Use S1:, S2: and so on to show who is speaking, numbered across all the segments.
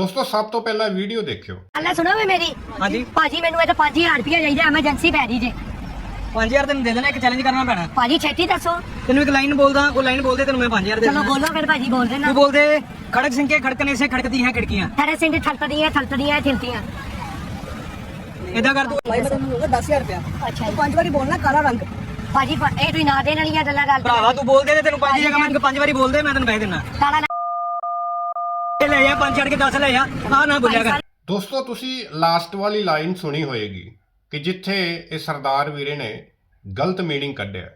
S1: ਦੋਸਤੋ ਸਭ ਤੋਂ ਪਹਿਲਾਂ ਵੀਡੀਓ ਦੇਖਿਓ।
S2: ਅੱਲਾ ਸੁਣੋ ਵੇ ਮੇਰੀ।
S3: ਹਾਂਜੀ।
S2: ਭਾਜੀ ਮੈਨੂੰ ਇਹ ਤਾਂ 5000 ਰੁਪਏ ਚਾਹੀਦਾ ਐਮਰਜੈਂਸੀ ਪੈ ਰਹੀ ਜੇ।
S3: 5000 ਤੈਨੂੰ ਦੇ ਦੇਣਾ ਇੱਕ ਚੈਲੰਜ ਕਰਨਾ ਪੈਣਾ।
S2: ਭਾਜੀ ਛੇਤੀ ਦੱਸੋ।
S3: ਤੈਨੂੰ ਇੱਕ ਲਾਈਨ ਬੋਲਦਾ ਉਹ ਲਾਈਨ ਬੋਲਦੇ ਤੈਨੂੰ ਮੈਂ 5000 ਦੇ
S2: ਚਲੋ ਬੋਲੋ ਫਿਰ ਭਾਜੀ ਬੋਲ ਦੇਣਾ
S3: ਤੂੰ ਬੋਲਦੇ ਖੜਕ ਸਿੰਘ ਕੇ ਖੜਕਨੇ ਸੇ ਖੜਕਦੀ ਹੈ ਖਿੜਕੀਆਂ।
S2: ਥਰੇ ਸਿੰਘ ਥਲਤਦੀਆਂ ਥਲਤਦੀਆਂ ਥਿਲਤੀਆਂ
S3: ਇਦਾਂ ਕਰ ਤੂੰ।
S4: ਭਾਈ ਬਤਾ ਮੈਨੂੰ 10000 ਰੁਪਇਆ।
S2: ਅੱਛਾ।
S4: ਪੰਜ ਵਾਰੀ ਬੋਲਣਾ ਕਾਲਾ ਰੰਗ।
S2: ਭਾਜੀ ਇਹ ਤੁਸੀਂ ਨਾ ਦੇਣ ਵਾਲੀਆਂ ਗੱਲਾਂ ਕਰਦੇ
S3: ਭਰਾਵਾ ਤੂੰ ਬੋਲਦੇ ਤੇ ਤੈਨੂੰ ਪੰਜ ਜਗ੍ਹਾ ਮੈਂ ਪੰਜ ਵਾਰੀ ਬੋਲਦੇ ਮੈਂ ਤੈਨੂੰ ਪੈਸੇ ਦੇਣਾ।
S2: ਕਾਲਾ
S3: ਲੈ ਜਾ ਪੰਜ ਛੱਡ ਕੇ 10 ਲੈ ਜਾ ਆ ਨਾ ਬੋਲਿਆ ਕਰ।
S1: ਦੋਸਤੋ, ਤੁਸੀਂ ਲਾਸਟ ਵਾਲੀ ਲਾਈਨ ਸੁਣੀ ਹੋਏਗੀ ਕਿ ਜਿੱਥੇ ਇਹ ਸਰਦਾਰ ਵੀਰੇ ਨੇ ਗਲਤ ਮੀਨਿੰਗ ਕੱਢਿਆ।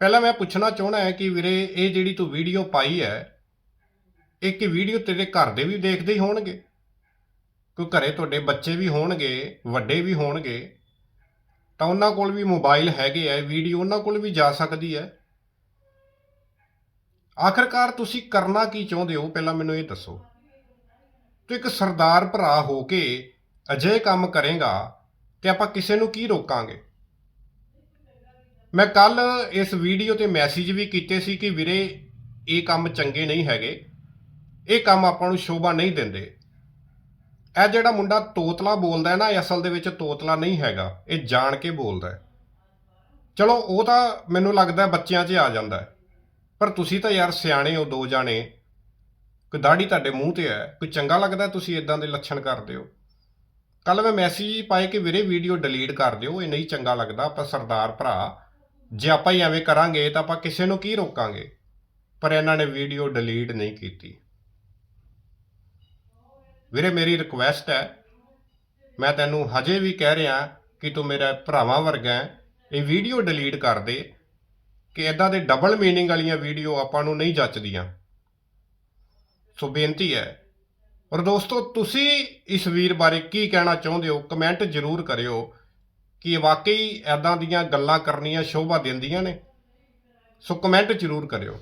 S1: ਪਹਿਲਾਂ ਮੈਂ ਪੁੱਛਣਾ ਚਾਹਣਾ ਹੈ ਕਿ ਵੀਰੇ, ਇਹ ਜਿਹੜੀ ਤੂੰ ਵੀਡੀਓ ਪਾਈ ਹੈ, ਇਹ ਕਿ ਵੀਡੀਓ ਤੇਰੇ ਘਰ ਦੇ ਵੀ ਦੇਖਦੇ ਹੀ ਹੋਣਗੇ? ਕੋਈ ਘਰੇ ਤੁਹਾਡੇ ਬੱਚੇ ਵੀ ਹੋਣਗੇ, ਵੱਡੇ ਵੀ ਹੋਣਗੇ, ਤਾਂ ਉਹਨਾਂ ਕੋਲ ਵੀ ਮੋਬਾਈਲ ਹੈਗੇ ਆ ਵੀਡੀਓ ਉਹਨਾਂ ਕੋਲ ਵੀ ਜਾ ਸਕਦੀ ਹੈ। ਆਖਰਕਾਰ ਤੁਸੀਂ ਕਰਨਾ ਕੀ ਚਾਹੁੰਦੇ ਹੋ? ਪਹਿਲਾਂ ਮੈਨੂੰ ਇਹ ਦੱਸੋ। ਤੂੰ ਇੱਕ ਸਰਦਾਰ ਭਰਾ ਹੋ ਕੇ ਅਜਿਹੇ ਕੰਮ ਕਰੇਗਾ ਤੇ ਆਪਾਂ ਕਿਸੇ ਨੂੰ ਕੀ ਰੋਕਾਂਗੇ? ਮੈਂ ਕੱਲ ਇਸ ਵੀਡੀਓ ਤੇ ਮੈਸੇਜ ਵੀ ਕੀਤੇ ਸੀ ਕਿ ਵੀਰੇ, ਇਹ ਕੰਮ ਚੰਗੇ ਨਹੀਂ ਹੈਗੇ। ਇਹ ਕੰਮ ਆਪਾਂ ਨੂੰ ਸ਼ੋਭਾ ਨਹੀਂ ਦਿੰਦੇ। ਇਹ ਜਿਹੜਾ ਮੁੰਡਾ ਤੋਤਲਾ ਬੋਲਦਾ ਹੈ ਨਾ, ਇਹ ਅਸਲ ਦੇ ਵਿੱਚ ਤੋਤਲਾ ਨਹੀਂ ਹੈਗਾ। ਇਹ ਜਾਣ ਕੇ ਬੋਲਦਾ ਹੈ। ਚਲੋ, ਉਹ ਤਾਂ ਮੈਨੂੰ ਲੱਗਦਾ ਬੱਚਿਆਂ 'ਚ ਆ ਜਾਂਦਾ ਹੈ। ਪਰ ਤੁਸੀਂ ਤਾਂ ਯਾਰ ਸਿਆਣੇ ਹੋ ਦੋ ਜਾਣੇ। ਕੋਈ ਦਾੜੀ ਤੁਹਾਡੇ ਮੂੰਹ ਤੇ ਹੈ, ਕੋਈ ਚੰਗਾ ਲੱਗਦਾ ਤੁਸੀਂ ਇਦਾਂ ਦੇ ਲੱਛਣ ਕਰਦੇ ਹੋ। ਕੱਲ ਮੈਂ ਮੈਸੇਜ ਪਾਏ ਕਿ ਵੀਰੇ ਵੀਡੀਓ ਡਿਲੀਟ ਕਰ ਦਿਓ, ਇਹ ਨਹੀਂ ਚੰਗਾ ਲੱਗਦਾ, ਆਪਾਂ ਸਰਦਾਰ ਭਰਾ। ਜੇ ਆਪਾਂ ਹੀ ਐਵੇਂ ਕਰਾਂਗੇ ਤਾਂ ਆਪਾਂ ਕਿਸੇ ਨੂੰ ਕੀ ਰੋਕਾਂਗੇ? ਪਰ ਇਹਨਾਂ ਨੇ ਵੀਡੀਓ ਡਿਲੀਟ ਨਹੀਂ ਕੀਤੀ। ਵੀਰੇ ਮੇਰੀ ਰਿਕੁਐਸਟ ਹੈ, ਮੈਂ ਤੈਨੂੰ ਹਜੇ ਵੀ ਕਹਿ ਰਿਹਾ ਕਿ ਤੂੰ ਮੇਰਾ ਭਰਾਵਾਂ ਵਰਗਾ ਹੈ, ਇਹ ਵੀਡੀਓ ਡਿਲੀਟ ਕਰ ਦੇ। ਕਿ ਇਦਾਂ ਦੇ ਡਬਲ ਮੀਨਿੰਗ ਵਾਲੀਆਂ ਵੀਡੀਓ ਆਪਾਂ ਨੂੰ ਨਹੀਂ ਜੱਚਦੀਆਂ। ਸੋ ਬੇਨਤੀ ਹੈ। ਔਰ ਦੋਸਤੋ, ਤੁਸੀਂ ਇਸ ਵੀਰ ਬਾਰੇ ਕੀ ਕਹਿਣਾ ਚਾਹੁੰਦੇ ਹੋ ਕਮੈਂਟ ਜ਼ਰੂਰ ਕਰਿਓ ਕਿ ਵਾਕਈ ਐਦਾਂ ਦੀਆਂ ਗੱਲਾਂ ਕਰਨੀਆਂ ਸ਼ੋਭਾ ਦਿੰਦੀਆਂ ਨੇ। ਸੋ ਕਮੈਂਟ ਜ਼ਰੂਰ ਕਰਿਓ।